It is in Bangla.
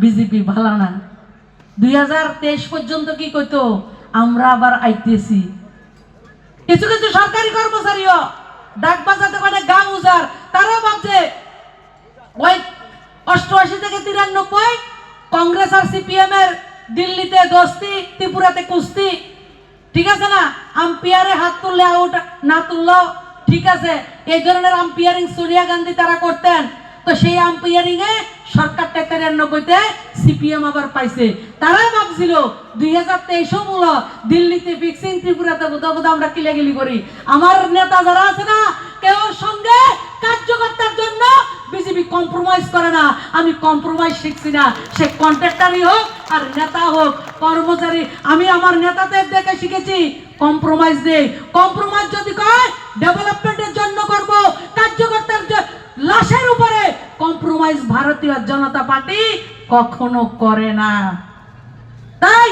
বিজেপি ভালো না। দুই হাজার তেইশ পর্যন্ত কি কইতো, আমরা আবার আইতেছি। কিছু কিছু সরকারি কর্মচারীও ডাক বাজাতে পারে গা উজার তারাও ভাবছে অষ্টআশি থেকে তিরানব্বই, কংগ্রেস আর সিপিএম এর দিল্লিতে দোস্তি, ত্রিপুরাতে কুস্তি। ঠিক আছে না? আম্পিয়ারে হাত তুললে আউট না তুললেও ঠিক আছে। এই ধরনের আম্পিয়ারিং সোনিয়া গান্ধী তারা করতেন। তো সেই আম্পিয়ারিং এ সরকারটা তিরানব্বইতে সিপিএম আবার পাইছে। তারা ভাবছিল, দুই হাজার তেইশও মূল দিল্লিতে ফিক্সিং ত্রিপুরাতে বোধ বোধ আমরা কিলাগিলি করি। আমার নেতা যারা আছে না, কেউ সঙ্গে কার্যকর্তার জন্য বিজেপি কম্প্রোমাইজ করে না। আমি কম্প্রোমাইজ শিখছি না। সে কন্ট্রাক্টারই হোক আর নেতা হোক, কর্মচারী, আমি আমার নেতাদের দেখে শিখেছি কম্প্রোমাইজ নেই। কম্প্রোমাইজ যদি কয় ডেভেলপমেন্টের জন্য করব, কার্যকর্তার লাশের উপরে কম্প্রোমাইজ ভারতীয় জনতা পার্টি কখনো করে না। তাই